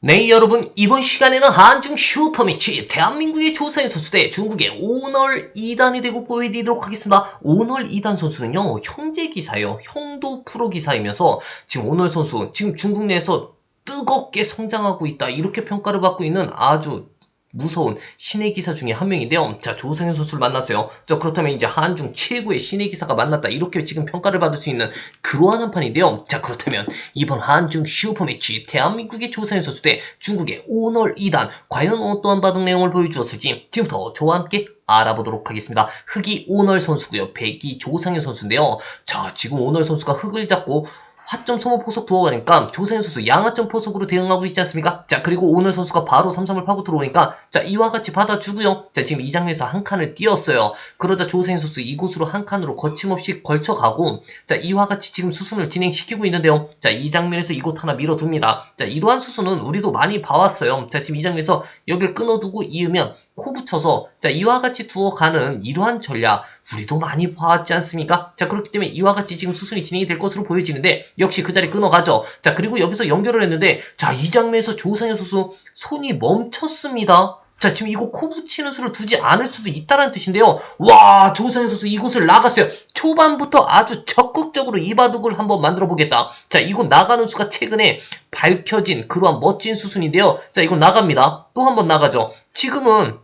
네 여러분 이번 시간에는 한중 슈퍼매치 대한민국의 조사인 선수 대 중국의 오널 2단이 되고 보여드리도록 하겠습니다. 오널 2단 선수는요 형제 기사예요. 형도 프로 기사이면서 지금 오널 선수 지금 중국 내에서 뜨겁게 성장하고 있다 이렇게 평가를 받고 있는 아주 무서운 신의 기사 중에 한 명인데요. 자, 조상현 선수를 만났어요. 자, 그렇다면 이제 한중 최고의 신의 기사가 만났다. 이렇게 지금 평가를 받을 수 있는 그러한 한 판인데요. 자, 그렇다면 이번 한중 슈퍼매치 대한민국의 조상현 선수 대 중국의 오널 2단 과연 어떠한 반응 내용을 보여주었을지 지금부터 저와 함께 알아보도록 하겠습니다. 흑이 오널 선수고요. 백이 조상현 선수인데요. 자, 지금 오널 선수가 흑을 잡고 화점 소모 포석 들어가니까 조세현 선수 양화점 포석으로 대응하고 있지 않습니까? 자 그리고 오늘 선수가 바로 삼삼을 파고 들어오니까 자 이와 같이 받아주고요. 자 지금 이 장면에서 한 칸을 띄었어요. 그러자 조세현 선수 이곳으로 한 칸으로 거침없이 걸쳐가고 자 이와 같이 지금 수순을 진행시키고 있는데요. 자 이 장면에서 이곳 하나 밀어둡니다. 자 이러한 수순은 우리도 많이 봐왔어요. 자 지금 이 장면에서 여기를 끊어두고 이으면 코 붙여서 자 이와 같이 두어가는 이러한 전략 우리도 많이 봐왔지 않습니까? 자 그렇기 때문에 이와 같이 지금 수순이 진행이 될 것으로 보여지는데 역시 그 자리 끊어가죠. 자 그리고 여기서 연결을 했는데 자 이 장면에서 조상현 선수 손이 멈췄습니다. 자 지금 이거 코 붙이는 수를 두지 않을 수도 있다는 뜻인데요. 와 조상현 선수 이곳을 나갔어요. 초반부터 아주 적극적으로 이 바둑을 한번 만들어 보겠다. 자 이곳 나가는 수가 최근에 밝혀진 그러한 멋진 수순인데요. 자 이건 나갑니다. 또 한번 나가죠. 지금은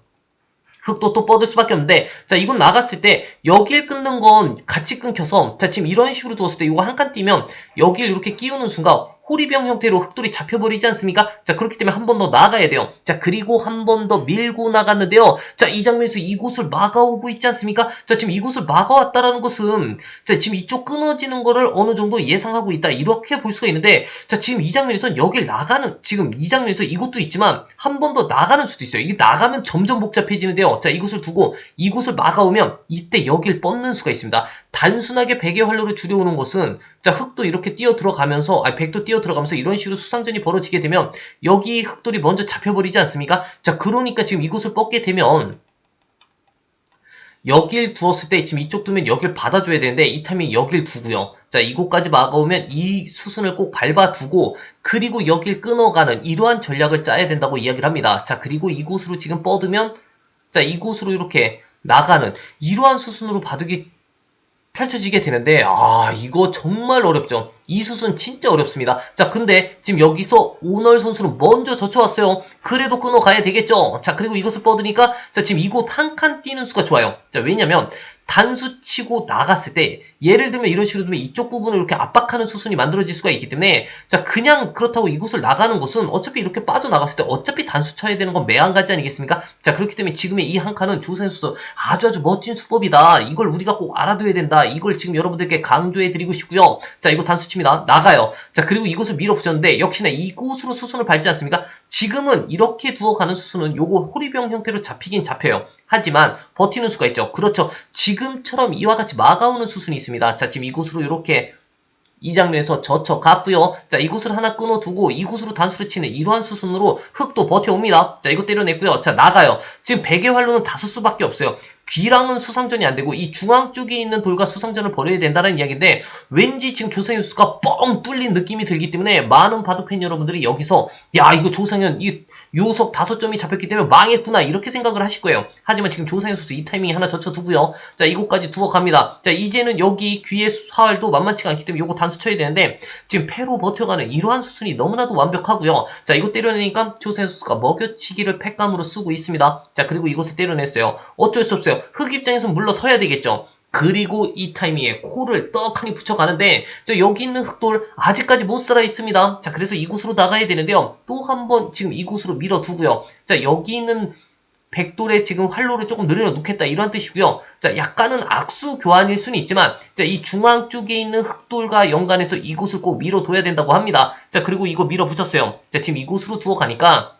흙도 또 뻗을 수밖에 없는데 자 이건 나갔을 때 여길 끊는 건 같이 끊겨서 자 지금 이런 식으로 두었을 때 이거 한칸 띄면 여길 이렇게 끼우는 순간 호리병 형태로 흙돌이 잡혀버리지 않습니까? 자 그렇기 때문에 한 번 더 나가야 돼요. 자 그리고 한 번 더 밀고 나갔는데요. 자 이 장면에서 이곳을 막아오고 있지 않습니까? 자 지금 이곳을 막아왔다라는 것은 자 지금 이쪽 끊어지는 거를 어느 정도 예상하고 있다 이렇게 볼 수가 있는데 자 지금 이 장면에서 여길 나가는 지금 이 장면에서 이곳도 있지만 한 번 더 나가는 수도 있어요. 이게 나가면 점점 복잡해지는데요. 자 이곳을 두고 이곳을 막아오면 이때 여길 뻗는 수가 있습니다. 단순하게 백의 활로를 줄여오는 것은 자 흙도 이렇게 뛰어 들어가면서 아 백도 뛰어 들어가면서 이런 식으로 수상전이 벌어지게 되면 여기 흙돌이 먼저 잡혀버리지 않습니까? 자 그러니까 지금 이곳을 뻗게 되면 여길 두었을 때 지금 이쪽 두면 여길 받아줘야 되는데 이 타이밍 여길 두고요. 자 이곳까지 막아오면 이 수순을 꼭 밟아두고 그리고 여길 끊어가는 이러한 전략을 짜야 된다고 이야기를 합니다. 자 그리고 이곳으로 지금 뻗으면 자 이곳으로 이렇게 나가는 이러한 수순으로 바둑이 펼쳐지게 되는데 아 이거 정말 어렵죠. 이 수순 진짜 어렵습니다. 자 근데 지금 여기서 오널 선수는 먼저 젖혀왔어요. 그래도 끊어가야 되겠죠. 자 그리고 이것을 뻗으니까 자 지금 이곳 한 칸 뛰는 수가 좋아요. 자 왜냐면 단수 치고 나갔을 때 예를 들면 이런 식으로 되면 이쪽 부분을 이렇게 압박하는 수순이 만들어질 수가 있기 때문에 자 그냥 그렇다고 이곳을 나가는 것은 어차피 이렇게 빠져나갔을 때 어차피 단수 쳐야 되는 건 매한가지 아니겠습니까? 자 그렇기 때문에 지금의 이 한 칸은 조선 수수 아주 아주 멋진 수법이다. 이걸 우리가 꼭 알아둬야 된다. 이걸 지금 여러분들께 강조해 드리고 싶고요. 자 이거 단수 칩니다. 나가요. 자 그리고 이곳을 밀어붙였는데 역시나 이곳으로 수순을 밟지 않습니까? 지금은 이렇게 두어가는 수순은 요거 호리병 형태로 잡히긴 잡혀요. 하지만 버티는 수가 있죠. 그렇죠. 지금처럼 이와 같이 막아오는 수순이 있습니다. 자, 지금 이곳으로 이렇게 이 장면에서 젖혀 갔고요. 자, 이곳을 하나 끊어두고 이곳으로 단수를 치는 이러한 수순으로 흙도 버텨옵니다. 자, 이거 때려냈고요. 자, 나가요. 지금 백의 활로는 다섯 수밖에 없어요. 귀랑은 수상전이 안 되고 이 중앙 쪽에 있는 돌과 수상전을 벌여야 된다는 이야기인데 왠지 지금 조상현 수가 뻥 뚫린 느낌이 들기 때문에 많은 바둑팬 여러분들이 여기서 야 이거 조상현 이 요석 다섯 점이 잡혔기 때문에 망했구나 이렇게 생각을 하실 거예요. 하지만 지금 조상현 선수 이 타이밍에 하나 젖혀두고요. 자 이곳까지 두어 갑니다. 자 이제는 여기 귀의 사활도 만만치가 않기 때문에 요거 단수 쳐야 되는데 지금 패로 버텨가는 이러한 수순이 너무나도 완벽하고요. 자 이거 때려내니까 조상현 선수가 먹여치기를 팩감으로 쓰고 있습니다. 자 그리고 이곳을 때려냈어요. 어쩔 수 없어요. 흑 입장에서 물러서야 되겠죠. 그리고 이 타이밍에 코를 떡하니 붙여가는데 저 여기 있는 흑돌 아직까지 못 살아 있습니다. 자 그래서 이곳으로 나가야 되는데요. 또 한 번 지금 이곳으로 밀어두고요. 자 여기 있는 백돌에 지금 활로를 조금 늘려 놓겠다 이런 뜻이고요. 자 약간은 악수 교환일 수는 있지만 자 이 중앙 쪽에 있는 흑돌과 연관해서 이곳을 꼭 밀어둬야 된다고 합니다. 자 그리고 이거 밀어붙였어요. 자 지금 이곳으로 두어 가니까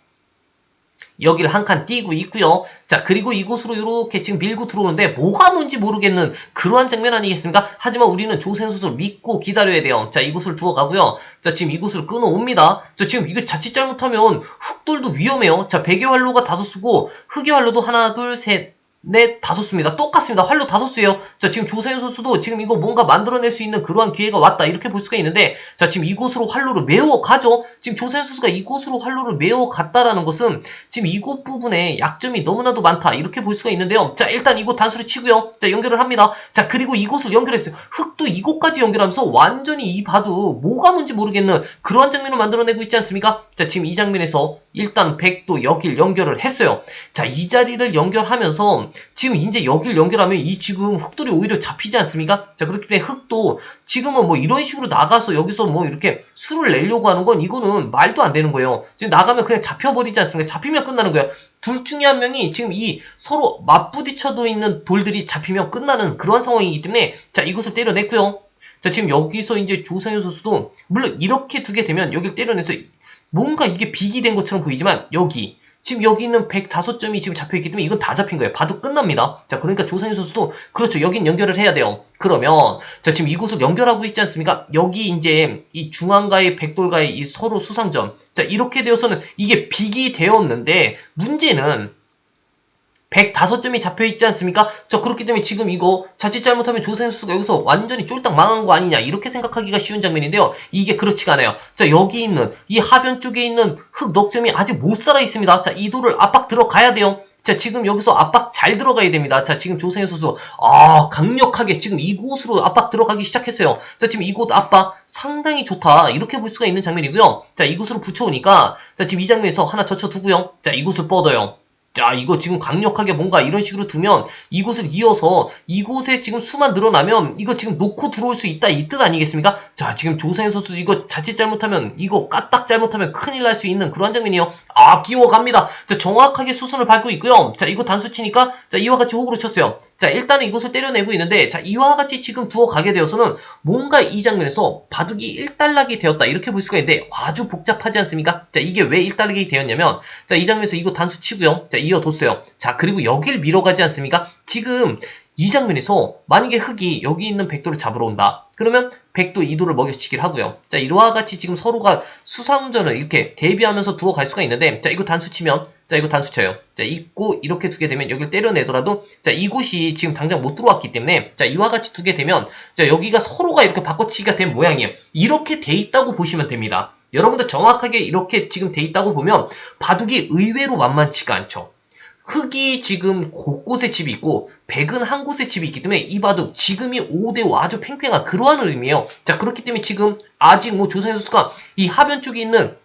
여기를 한 칸 띄고 있고요. 자 그리고 이곳으로 이렇게 지금 밀고 들어오는데 뭐가 뭔지 모르겠는 그러한 장면 아니겠습니까? 하지만 우리는 선수를 믿고 기다려야 돼요. 자 이곳을 두어 가고요. 자 지금 이곳을 끊어옵니다. 자 지금 이거 자칫 잘못하면 흑돌도 위험해요. 자 백의 활로가 다섯 수고 흑의 활로도 하나 둘셋 넷, 다섯 수입니다. 똑같습니다. 활로 다섯 수예요. 자, 지금 조세현 선수도 지금 이거 뭔가 만들어낼 수 있는 그러한 기회가 왔다. 이렇게 볼 수가 있는데, 자, 지금 이곳으로 활로를 메워 가죠. 지금 조세현 선수가 이곳으로 활로를 메워 갔다라는 것은 지금 이곳 부분에 약점이 너무나도 많다. 이렇게 볼 수가 있는데요. 자, 일단 이곳 단수를 치고요. 자, 연결을 합니다. 자, 그리고 이곳을 연결했어요. 흙도 이곳까지 연결하면서 완전히 이 바둑 뭐가 뭔지 모르겠는 그러한 장면을 만들어내고 있지 않습니까? 자, 지금 이 장면에서 일단 백도 여길 연결을 했어요. 자, 이 자리를 연결하면서 지금 이제 여길 연결하면 이 지금 흙돌이 오히려 잡히지 않습니까? 자, 그렇기 때문에 흙도 지금은 뭐 이런 식으로 나가서 여기서 뭐 이렇게 수를 내려고 하는 건 이거는 말도 안 되는 거예요. 지금 나가면 그냥 잡혀버리지 않습니까? 잡히면 끝나는 거예요. 둘 중에 한 명이 지금 이 서로 맞부딪혀도 있는 돌들이 잡히면 끝나는 그런 상황이기 때문에 자, 이것을 때려냈고요. 자, 지금 여기서 이제 조상현 선수도 물론 이렇게 두게 되면 여기를 때려내서 뭔가 이게 빅이 된 것처럼 보이지만 여기 지금 여기 있는 105점이 지금 잡혀있기 때문에 이건 다 잡힌 거예요. 바둑 끝납니다. 자, 그러니까 조상현 선수도 그렇죠. 여긴 연결을 해야 돼요. 그러면 자, 지금 이곳을 연결하고 있지 않습니까? 여기 이제 이 중앙과의 백돌과의 이 서로 수상점. 자, 이렇게 되어서는 이게 빅이 되었는데 문제는 105점이 잡혀 있지 않습니까? 자, 그렇기 때문에 지금 이거 자칫 잘못하면 조세현 선수가 여기서 완전히 쫄딱 망한 거 아니냐 이렇게 생각하기가 쉬운 장면인데요. 이게 그렇지가 않아요. 자, 여기 있는 이 하변 쪽에 있는 흙 넉점이 아직 못 살아 있습니다. 자, 이 돌을 압박 들어가야 돼요. 자, 지금 여기서 압박 잘 들어가야 됩니다. 자, 지금 조세현 선수, 아, 강력하게 지금 이곳으로 압박 들어가기 시작했어요. 자, 지금 이곳 압박 상당히 좋다. 이렇게 볼 수가 있는 장면이고요. 자, 이곳으로 붙여오니까, 자, 지금 이 장면에서 하나 젖혀두고요. 자, 이곳을 뻗어요. 자, 이거 지금 강력하게 뭔가 이런 식으로 두면 이곳을 이어서 이곳에 지금 수만 늘어나면 이거 지금 놓고 들어올 수 있다 이 뜻 아니겠습니까? 자, 지금 조상현 선수 이거 자칫 잘못하면 이거 까딱 잘못하면 큰일 날 수 있는 그런 장면이에요. 아, 끼워갑니다. 자, 정확하게 수순을 밟고 있고요. 자, 이거 단수 치니까 자, 이와 같이 호구로 쳤어요. 자, 일단은 이곳을 때려내고 있는데 자, 이와 같이 지금 두어 가게 되어서는 뭔가 이 장면에서 바둑이 일단락이 되었다 이렇게 볼 수가 있는데 아주 복잡하지 않습니까? 자, 이게 왜 일단락이 되었냐면 자, 이 장면에서 이거 단수 치고요. 자, 이어뒀어요. 자, 그리고 여길 밀어가지 않습니까? 지금 이 장면에서 만약에 흙이 여기 있는 백도를 잡으러 온다. 그러면 백도 이도를 먹여치기를 하고요. 자, 이와 같이 지금 서로가 수상전을 이렇게 대비하면서 두어 갈 수가 있는데, 자, 이거 단수 치면, 자, 이거 단수 쳐요. 자, 있고, 이렇게 두게 되면 여기를 때려내더라도, 자, 이곳이 지금 당장 못 들어왔기 때문에, 자, 이와 같이 두게 되면, 자, 여기가 서로가 이렇게 바꿔치기가 된 모양이에요. 이렇게 돼 있다고 보시면 됩니다. 여러분들 정확하게 이렇게 지금 돼 있다고 보면, 바둑이 의외로 만만치가 않죠. 흙이 지금 곳곳에 집이 있고 백은 한 곳에 집이 있기 때문에 이 바둑 지금이 5대 5 아주 팽팽한 그러한 의미예요. 자 그렇기 때문에 지금 아직 뭐 조상현 선수가 이 하변 쪽에 있는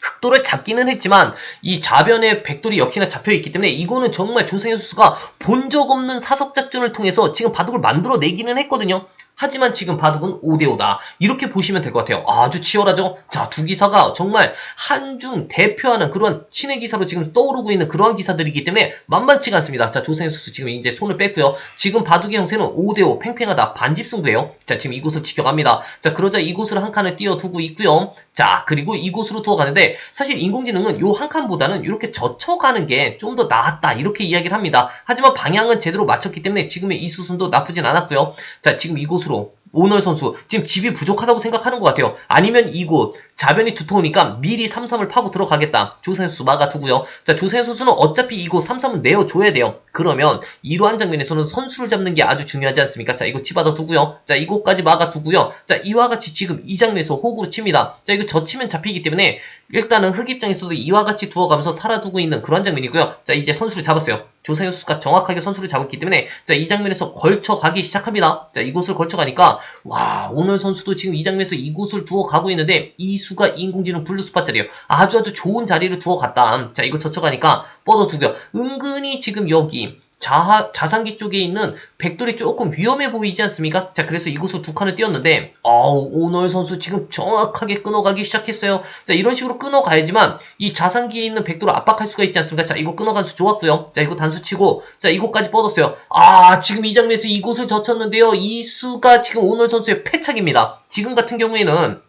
흑돌을 잡기는 했지만 이 좌변에 백돌이 역시나 잡혀 있기 때문에 이거는 정말 조상현 선수가 본 적 없는 사석 작전을 통해서 지금 바둑을 만들어내기는 했거든요. 하지만 지금 바둑은 5대5다. 이렇게 보시면 될 것 같아요. 아주 치열하죠? 자, 두 기사가 정말 한중 대표하는 그런 신의 기사로 지금 떠오르고 있는 그러한 기사들이기 때문에 만만치가 않습니다. 자, 조세현 선수 지금 이제 손을 뺐고요. 지금 바둑의 형세는 5대5 팽팽하다. 반집승부예요. 자, 지금 이곳을 지켜갑니다. 자, 그러자 이곳을 한 칸을 띄워두고 있고요. 자, 그리고 이곳으로 두어가는데 사실 인공지능은 요 한 칸보다는 이렇게 젖혀가는 게 좀 더 나았다. 이렇게 이야기를 합니다. 하지만 방향은 제대로 맞췄기 때문에 지금의 이 수순도 나쁘진 않았고요. 자, 지금 이곳으로 오널 선수 지금 집이 부족하다고 생각하는 것 같아요. 아니면 이곳 자변이 두터우니까 미리 3-3을 파고 들어가겠다. 조세현 선수 막아두고요. 자 조세현 선수는 어차피 이곳 3-3은 내어줘야 돼요. 그러면 이러한 장면에서는 선수를 잡는 게 아주 중요하지 않습니까? 자 이거 집어다 두고요. 자 이곳까지 막아두고요. 자 이와 같이 지금 이 장면에서 호구로 칩니다. 자 이거 젖히면 잡히기 때문에 일단은 흑 입장에서도 이와 같이 두어가면서 살아두고 있는 그런 장면이고요. 자 이제 선수를 잡았어요. 조세현 선수가 정확하게 선수를 잡았기 때문에 자 이 장면에서 걸쳐가기 시작합니다. 자 이곳을 걸쳐가니까 와 오늘 선수도 지금 이 장면에서 이곳을 두어 가고 있는데 이 수가 인공지능 블루스팟 자리에요. 아주 아주 좋은 자리를 두어 갔다. 자 이거 젖혀가니까 뻗어두고요. 은근히 지금 여기 자, 자산기 쪽에 있는 백돌이 조금 위험해 보이지 않습니까? 자, 그래서 이곳으로 두 칸을 띄웠는데, 어우, 오널 선수 지금 정확하게 끊어가기 시작했어요. 자, 이런 식으로 끊어가야지만, 이 자산기에 있는 백돌을 압박할 수가 있지 않습니까? 자, 이거 끊어간 수 좋았고요. 자, 이거 단수 치고, 자, 이곳까지 뻗었어요. 아, 지금 이 장면에서 이곳을 젖혔는데요. 이 수가 지금 오널 선수의 패착입니다. 지금 같은 경우에는,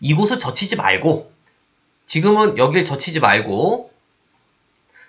이곳을 젖히지 말고, 지금은 여길 젖히지 말고,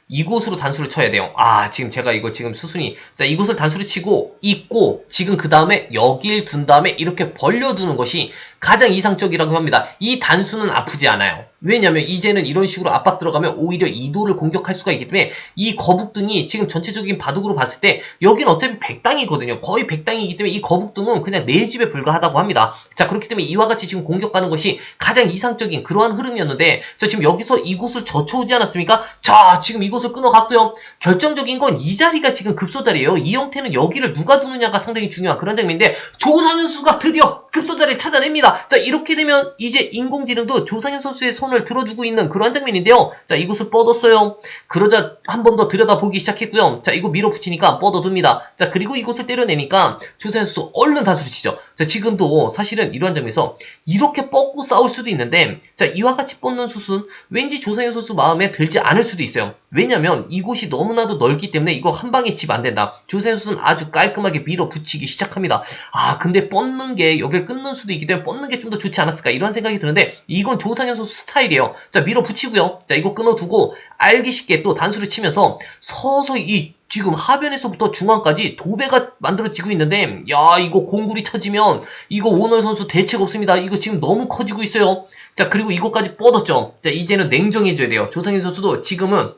이곳으로 단수를 쳐야 돼요. 아, 지금 제가 이거 지금 수순이. 자, 이곳을 단수를 치고, 있고, 지금 그 다음에 여길 둔 다음에 이렇게 벌려두는 것이 가장 이상적이라고 합니다. 이 단수는 아프지 않아요. 왜냐면 이제는 이런 식으로 압박 들어가면 오히려 이도를 공격할 수가 있기 때문에 이 거북등이 지금 전체적인 바둑으로 봤을 때 여긴 어차피 백당이거든요. 거의 백당이기 때문에 이 거북등은 그냥 내 집에 불과하다고 합니다. 자 그렇기 때문에 이와 같이 지금 공격하는 것이 가장 이상적인 그러한 흐름이었는데 자 지금 여기서 이곳을 젖혀오지 않았습니까? 자 지금 이곳을 끊어갔고요. 결정적인 건 이 자리가 지금 급소 자리예요. 이 형태는 여기를 누가 두느냐가 상당히 중요한 그런 장면인데 조상현 선수가 드디어 급소 자리를 찾아냅니다. 자 이렇게 되면 이제 인공지능도 조상현 선수의 손을 들어주고 있는 그런 장면인데요. 자 이곳을 뻗었어요. 그러자 한 번 더 들여다보기 시작했고요. 자 이거 밀어붙이니까 뻗어둡니다. 자 그리고 이곳을 때려내니까 조상현 선수 얼른 단수를 치죠. 자 지금도 사실은 이러한 장면에서 이렇게 뻗고 싸울 수도 있는데 자 이와 같이 뻗는 수순 왠지 조상현 선수 마음에 들지 않을 수도 있어요. 왜냐면 이곳이 너무나도 넓기 때문에 이거 한 방에 집 안 된다. 조상현 선수는 아주 깔끔하게 밀어붙이기 시작합니다. 아 근데 뻗는 게 여길 끊는 수도 있기 때문에 뻗는 게 좀 더 좋지 않았을까 이런 생각이 드는데 이건 조상현 선수 스타일이에요. 자 밀어붙이고요. 자 이거 끊어두고 알기 쉽게 또 단수를 치면서 서서히 이 지금 하변에서부터 중앙까지 도배가 만들어지고 있는데 야 이거 공굴이 쳐지면 이거 오늘 선수 대책 없습니다. 이거 지금 너무 커지고 있어요. 자 그리고 이것까지 뻗었죠. 자 이제는 냉정해져야 돼요. 조상현 선수도 지금은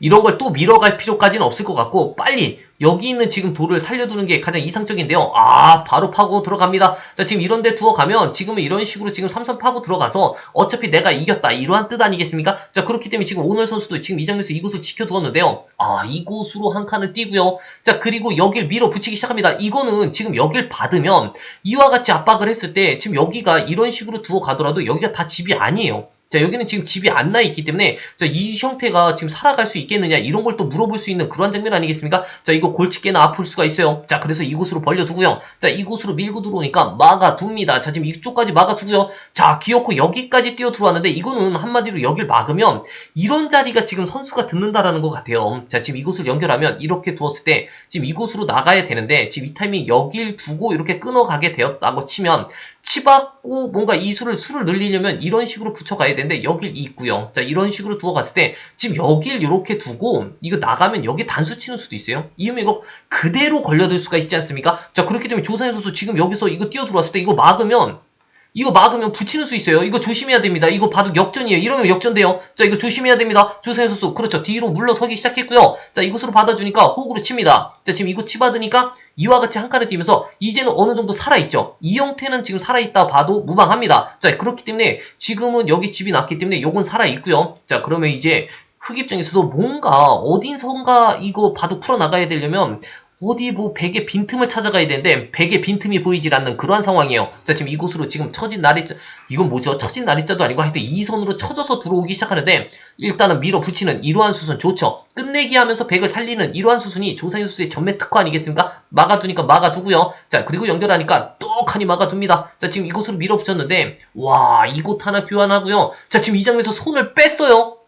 이런 걸 또 밀어갈 필요까지는 없을 것 같고 빨리 여기 있는 지금 돌을 살려두는 게 가장 이상적인데요. 아 바로 파고 들어갑니다. 자 지금 이런 데 두어 가면 지금은 이런 식으로 지금 삼선 파고 들어가서 어차피 내가 이겼다 이러한 뜻 아니겠습니까? 자 그렇기 때문에 지금 오늘 선수도 지금 이 장면에서 이곳을 지켜두었는데요. 아 이곳으로 한 칸을 띄고요. 자 그리고 여길 밀어붙이기 시작합니다. 이거는 지금 여길 받으면 이와 같이 압박을 했을 때 지금 여기가 이런 식으로 두어 가더라도 여기가 다 집이 아니에요. 자, 여기는 지금 집이 안 나 있기 때문에, 자, 이 형태가 지금 살아갈 수 있겠느냐, 이런 걸 또 물어볼 수 있는 그런 장면 아니겠습니까? 자, 이거 골치 깨나 아플 수가 있어요. 자, 그래서 이곳으로 벌려두고요. 자, 이곳으로 밀고 들어오니까 막아둡니다. 자, 지금 이쪽까지 막아두고요. 자, 기어코 여기까지 뛰어 들어왔는데, 이거는 한마디로 여길 막으면, 이런 자리가 지금 선수가 듣는다라는 것 같아요. 자, 지금 이곳을 연결하면, 이렇게 두었을 때, 지금 이곳으로 나가야 되는데, 지금 이 타이밍 여길 두고 이렇게 끊어가게 되었다고 치면, 치받고 뭔가 이 수를 수를 늘리려면 이런 식으로 붙여가야 되는데 여길 있고요. 자 이런 식으로 두어 갔을 때 지금 여길 이렇게 두고 이거 나가면 여기 단수 치는 수도 있어요. 이러면 이거 그대로 걸려들 수가 있지 않습니까? 자 그렇기 때문에 조상현 선수 지금 여기서 이거 뛰어 들어왔을 때 이거 막으면 이거 막으면 붙이는 수 있어요. 이거 조심해야 됩니다. 이거 바둑 역전이에요. 이러면 역전돼요. 자, 이거 조심해야 됩니다. 조세현 선수. 그렇죠. 뒤로 물러서기 시작했고요. 자, 이곳으로 받아주니까 호구로 칩니다. 자, 지금 이곳 치받으니까 이와 같이 한 칸을 뛰면서 이제는 어느 정도 살아있죠. 이 형태는 지금 살아있다 봐도 무방합니다. 자, 그렇기 때문에 지금은 여기 집이 났기 때문에 요건 살아있고요. 자, 그러면 이제 흑 입장에서도 뭔가 어딘선가 이거 바둑 풀어나가야 되려면 어디 뭐 베개 빈틈을 찾아가야 되는데 베개 빈틈이 보이질 않는 그러한 상황이에요. 자 지금 이곳으로 지금 처진 날이자 이건 뭐죠? 처진 날이자도 아니고 하여튼 이 선으로 쳐져서 들어오기 시작하는데 일단은 밀어붙이는 이러한 수순 좋죠. 끝내기 하면서 백을 살리는 이러한 수순이 조상현 선수의 전매 특허 아니겠습니까? 막아두니까 막아두고요. 자 그리고 연결하니까 떡하니 막아둡니다. 자 지금 이곳으로 밀어붙였는데 와 이곳 하나 교환하고요. 자 지금 이 장면에서 손을 뺐어요.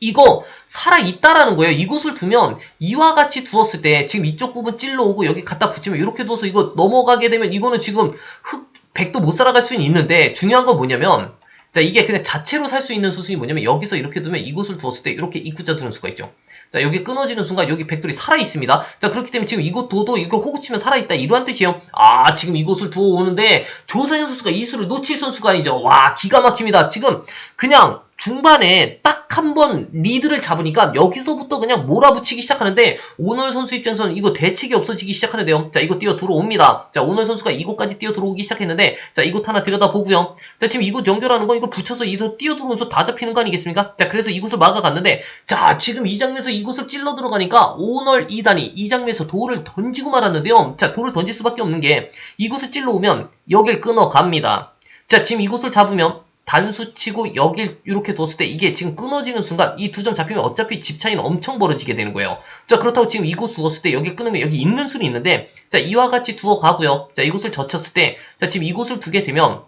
이거 살아있다라는 거예요. 이곳을 두면 이와 같이 두었을 때 지금 이쪽 부분 찔러 오고 여기 갖다 붙이면 이렇게 둬서 이거 넘어가게 되면 이거는 지금 흑, 백도 못 살아갈 수는 있는데 중요한 건 뭐냐면 자 이게 그냥 자체로 살 수 있는 수순이 뭐냐면 여기서 이렇게 두면 이곳을 두었을 때 이렇게 입구자 두는 수가 있죠. 자 여기 끊어지는 순간 여기 백돌이 살아있습니다. 자 그렇기 때문에 지금 이곳 둬도 이거 호구치면 살아있다 이러한 뜻이에요. 아 지금 이곳을 두어 오는데 조상현 선수가 이 수를 놓칠 선수가 아니죠. 와 기가 막힙니다. 지금 그냥 중반에 딱 한 번 리드를 잡으니까 여기서부터 그냥 몰아붙이기 시작하는데 오늘 선수 입장에서는 이거 대책이 없어지기 시작하는데요. 자 이거 뛰어 들어옵니다. 자 오늘 선수가 이곳까지 뛰어 들어오기 시작했는데 자 이곳 하나 들여다보고요. 자 지금 이곳 연결하는 거 이거 붙여서 이곳 뛰어 들어오면서 다 잡히는 거 아니겠습니까? 자 그래서 이곳을 막아갔는데 자 지금 이 장면에서 이곳을 찔러 들어가니까 오널 2단이 이 장면에서 돌을 던지고 말았는데요. 자 돌을 던질 수밖에 없는 게 이곳을 찔러 오면 여길 끊어갑니다. 자 지금 이곳을 잡으면 단수 치고 여길 이렇게 뒀을 때 이게 지금 끊어지는 순간 이 두 점 잡히면 어차피 집 차이는 엄청 벌어지게 되는 거예요. 자 그렇다고 지금 이곳 두었을 때 여기 끊으면 여기 있는 수는 있는데 자 이와 같이 두어 가고요. 자 이곳을 젖혔을 때 자 지금 이곳을 두게 되면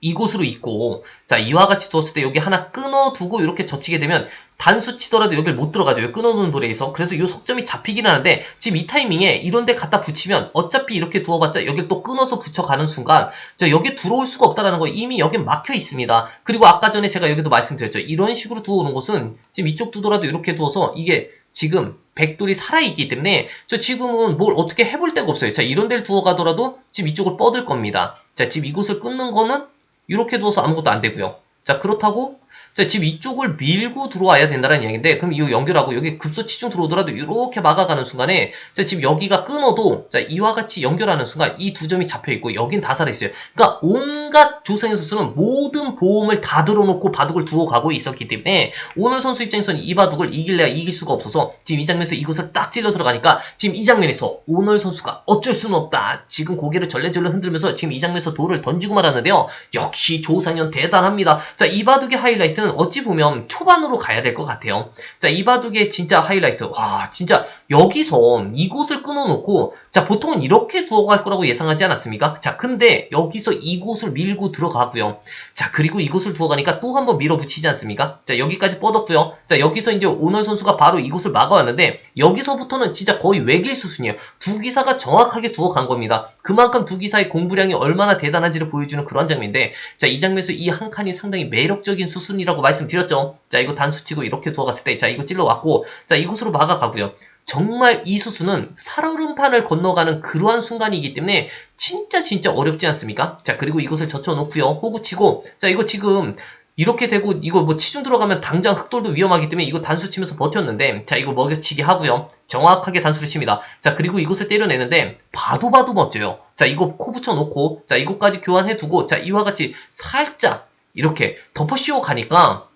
이곳으로 있고 자 이와 같이 두었을 때 여기 하나 끊어두고 이렇게 젖히게 되면 단수 치더라도 여기를 못 들어가죠. 끊어놓은 돌에서 그래서 이 석점이 잡히긴 하는데 지금 이 타이밍에 이런 데 갖다 붙이면 어차피 이렇게 두어봤자 여기를 또 끊어서 붙여가는 순간 자 여기 들어올 수가 없다라는 거 이미 여기 막혀 있습니다. 그리고 아까 전에 제가 여기도 말씀드렸죠. 이런 식으로 두어오는 곳은 지금 이쪽 두더라도 이렇게 두어서 이게 지금 백돌이 살아있기 때문에 저 지금은 뭘 어떻게 해볼 데가 없어요. 자 이런 데를 두어 가더라도 지금 이쪽을 뻗을 겁니다. 자, 지금 이곳을 끊는 거는 이렇게 두어서 아무것도 안 되고요. 자, 그렇다고 자, 지금 이쪽을 밀고 들어와야 된다는 이야기인데, 그럼 이거 연결하고 여기 급소 치중 들어오더라도 이렇게 막아가는 순간에, 자, 지금 여기가 끊어도, 자, 이와 같이 연결하는 순간 이 두 점이 잡혀있고, 여긴 다 살아있어요. 그러니까 온갖 조상현 선수는 모든 보험을 다 들어놓고 바둑을 두고 가고 있었기 때문에, 오늘 선수 입장에서는 이 바둑을 이길래야 이길 수가 없어서, 지금 이 장면에서 이곳을 딱 찔러 들어가니까, 지금 이 장면에서 오늘 선수가 어쩔 수는 없다. 지금 고개를 절레절레 흔들면서 지금 이 장면에서 돌을 던지고 말았는데요. 역시 조상현 대단합니다. 자, 이 바둑의 하이라이트 는 어찌 보면 초반으로 가야 될 것 같아요. 자, 이 바둑의 진짜 하이라이트. 와, 진짜 여기서 이곳을 끊어놓고, 자, 보통은 이렇게 두어갈 거라고 예상하지 않았습니까? 자, 근데 여기서 이곳을 밀고 들어가고요. 자, 그리고 이곳을 두어가니까 또 한번 밀어붙이지 않습니까? 자, 여기까지 뻗었고요. 자, 여기서 이제 오늘 선수가 바로 이곳을 막아왔는데, 여기서부터는 진짜 거의 외길 수순이에요. 두 기사가 정확하게 두어간 겁니다. 그만큼 두 기사의 공부량이 얼마나 대단한지를 보여주는 그런 장면인데, 자, 이 장면에서 이 한 칸이 상당히 매력적인 수순이라고 말씀드렸죠. 자, 이거 단수치고 이렇게 두어갔을 때, 자, 이거 찔러왔고, 자, 이곳으로 막아가고요. 정말 이 수수는 살얼음판을 건너가는 그러한 순간이기 때문에 진짜 진짜 어렵지 않습니까? 자 그리고 이것을 젖혀놓고요. 호구치고. 자 이거 지금 이렇게 되고 이거 뭐 치중 들어가면 당장 흑돌도 위험하기 때문에 이거 단수 치면서 버텼는데 자 이거 먹여치기 하고요. 정확하게 단수를 칩니다. 자 그리고 이곳을 때려내는데 봐도 봐도 멋져요. 자 이거 코 붙여놓고 자 이것까지 교환해 두고 자 이와 같이 살짝 이렇게 덮어 씌워 가니까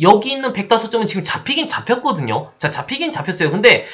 여기 있는 105점은 지금 잡히긴 잡혔거든요. 자, 잡히긴 잡혔어요. 근데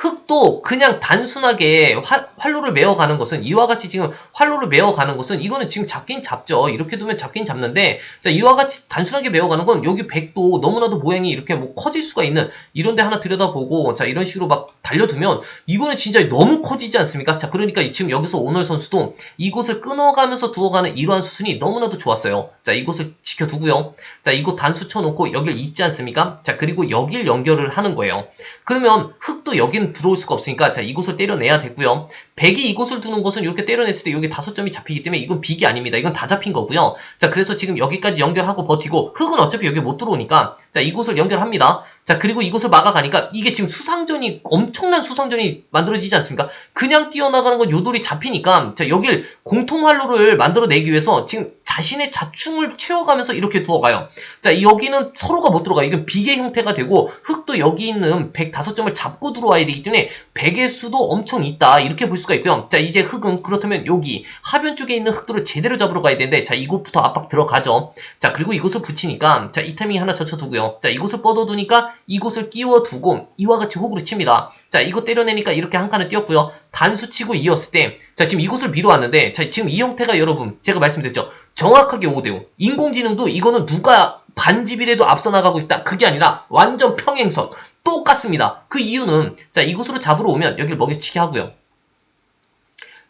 흙도 그냥 단순하게 활, 활로를 메어가는 것은 이와 같이 지금 활로를 메어가는 것은 이거는 지금 잡긴 잡죠. 이렇게 두면 잡긴 잡는데 자 이와 같이 단순하게 메어가는 건 여기 백도 너무나도 모양이 이렇게 뭐 커질 수가 있는 이런 데 하나 들여다보고 자 이런 식으로 막 달려두면 이거는 진짜 너무 커지지 않습니까? 자 그러니까 지금 여기서 오늘 선수도 이곳을 끊어가면서 두어가는 이러한 수순이 너무나도 좋았어요. 자 이곳을 지켜두고요. 자 이곳 단수 쳐놓고 여길 잇지 않습니까? 자 그리고 여길 연결을 하는 거예요. 그러면 흙도 여기는 들어올 수가 없으니까 자 이곳을 때려내야 되고요. 백이 이곳을 두는 것은 이렇게 때려냈을 때 여기 다섯 점이 잡히기 때문에 이건 빅이 아닙니다. 이건 다 잡힌 거고요. 자 그래서 지금 여기까지 연결하고 버티고 흙은 어차피 여기 못 들어오니까 자 이곳을 연결합니다. 자 그리고 이곳을 막아가니까 이게 지금 수상전이 엄청난 수상전이 만들어지지 않습니까? 그냥 뛰어나가는 건 요돌이 잡히니까 자 여길 공통 활로를 만들어내기 위해서 지금 자신의 자충을 채워가면서 이렇게 두어가요. 자, 여기는 서로가 못 들어가요. 이건 비계 형태가 되고, 흙 도 여기 있는 105점을 잡고 들어와야 되기 때문에, 백의 수도 엄청 있다. 이렇게 볼 수가 있고요. 자, 이제 흙은 그렇다면 여기, 하변 쪽에 있는 흙들을 제대로 잡으러 가야 되는데, 자, 이곳부터 압박 들어가죠. 자, 그리고 이곳을 붙이니까, 자, 이 타이밍 하나 젖혀두고요. 자, 이곳을 뻗어두니까, 이곳을 끼워두고, 이와 같이 호구를 칩니다. 자, 이거 때려내니까 이렇게 한 칸을 띄었고요. 단수 치고 이었을 때, 자, 지금 이곳을 밀어왔는데, 자, 지금 이 형태가 여러분, 제가 말씀드렸죠. 정확하게 5대5. 인공지능도 이거는 누가 반집이라도 앞서 나가고 있다. 그게 아니라 완전 평행선. 똑같습니다. 그 이유는 자 이곳으로 잡으러 오면 여기를 먹여치기 하고요.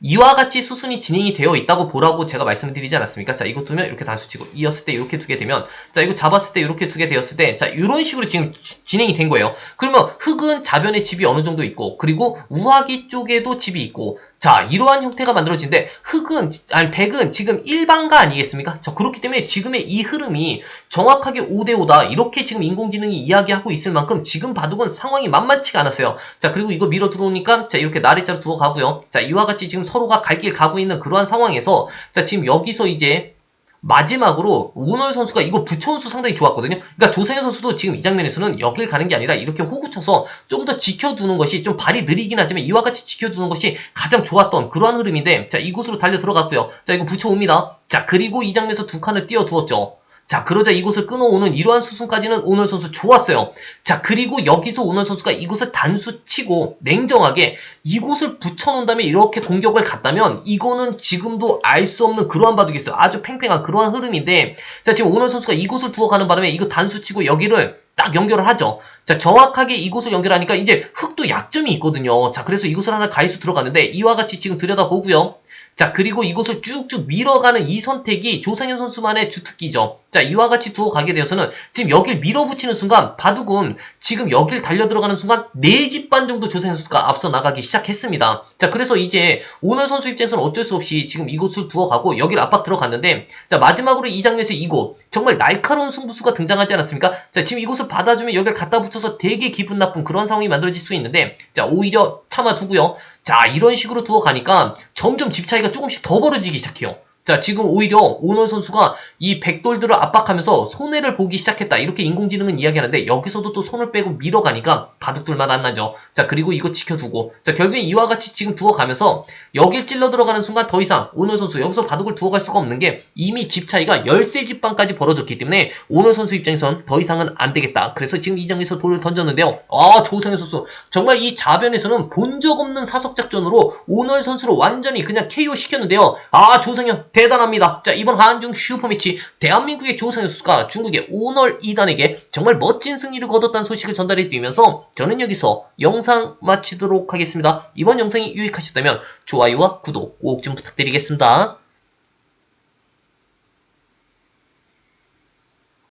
이와 같이 수순이 진행이 되어 있다고 보라고 제가 말씀드리지 않았습니까? 자, 이거 두면 이렇게 단수치고, 이었을 때 이렇게 두게 되면, 자, 이거 잡았을 때 이렇게 두게 되었을 때, 자, 이런 식으로 지금 지- 진행이 된 거예요. 그러면 흙은 자변의 집이 어느 정도 있고, 그리고 우하기 쪽에도 집이 있고, 자, 이러한 형태가 만들어지는데, 흙은, 아니, 백은 지금 일반가 아니겠습니까? 자, 그렇기 때문에 지금의 이 흐름이 정확하게 5대 5다. 이렇게 지금 인공지능이 이야기하고 있을 만큼 지금 바둑은 상황이 만만치가 않았어요. 자, 그리고 이거 밀어 들어오니까, 자, 이렇게 나래자로 두어 가고요. 자, 이와 같이 지금 서로가 갈 길 가고 있는 그러한 상황에서, 자, 지금 여기서 이제, 마지막으로 오늘 선수가 이거 붙여온 수 상당히 좋았거든요. 그러니까 조상현 선수도 지금 이 장면에서는 여길 가는 게 아니라 이렇게 호구 쳐서 좀 더 지켜두는 것이 좀 발이 느리긴 하지만 이와 같이 지켜두는 것이 가장 좋았던 그러한 흐름인데 자 이곳으로 달려 들어갔고요. 자 이거 붙여옵니다. 자 그리고 이 장면에서 두 칸을 띄워 두었죠. 자, 그러자 이곳을 끊어오는 이러한 수순까지는 오늘 선수 좋았어요. 자, 그리고 여기서 오늘 선수가 이곳을 단수 치고 냉정하게 이곳을 붙여놓은 다음에 이렇게 공격을 갔다면 이거는 지금도 알 수 없는 그러한 바둑이었어요. 아주 팽팽한 그러한 흐름인데 자, 지금 오늘 선수가 이곳을 두어가는 바람에 이거 단수 치고 여기를 딱 연결을 하죠. 자, 정확하게 이곳을 연결하니까 이제 흙도 약점이 있거든요. 자, 그래서 이곳을 하나 가이수 들어갔는데 이와 같이 지금 들여다보고요. 자, 그리고 이곳을 쭉쭉 밀어가는 이 선택이 조상현 선수만의 주특기죠. 자, 이와 같이 두어 가게 되어서는 지금 여길 밀어붙이는 순간 바둑은 지금 여길 달려 들어가는 순간 4집 반 정도 조상현 선수가 앞서 나가기 시작했습니다. 자, 그래서 이제 오늘 선수 입장에서는 어쩔 수 없이 지금 이곳을 두어 가고 여길 압박 들어갔는데 자, 마지막으로 이 장면에서 이곳 정말 날카로운 승부수가 등장하지 않았습니까? 자, 지금 이곳을 받아주면 여길 갖다 붙여서 되게 기분 나쁜 그런 상황이 만들어질 수 있는데 자, 오히려 참아두고요. 자, 자, 이런 식으로 두어 가니까 점점 집 차이가 조금씩 더 벌어지기 시작해요. 자, 지금 오히려 오너 선수가 이 백돌들을 압박하면서 손해를 보기 시작했다. 이렇게 인공지능은 이야기하는데 여기서도 또 손을 빼고 밀어가니까 바둑둘만 안 나죠. 자, 그리고 이거 지켜두고. 자, 결국엔 이와 같이 지금 두어가면서 여길 찔러 들어가는 순간 더 이상 오너 선수 여기서 바둑을 두어갈 수가 없는 게 이미 집 차이가 13 집방까지 벌어졌기 때문에 오너 선수 입장에선 더 이상은 안 되겠다. 그래서 지금 이 장에서 돌을 던졌는데요. 아, 조상현 선수. 정말 이 자변에서는 본 적 없는 사석 작전으로 오너 선수를 완전히 그냥 KO 시켰는데요. 아, 조상현 대단합니다. 자, 이번 한중 슈퍼매치 대한민국의 조상현 선수가 중국의 오널 2단에게 정말 멋진 승리를 거뒀다는 소식을 전달해 드리면서 저는 여기서 영상 마치도록 하겠습니다. 이번 영상이 유익하셨다면 좋아요와 구독 꼭 좀 부탁드리겠습니다.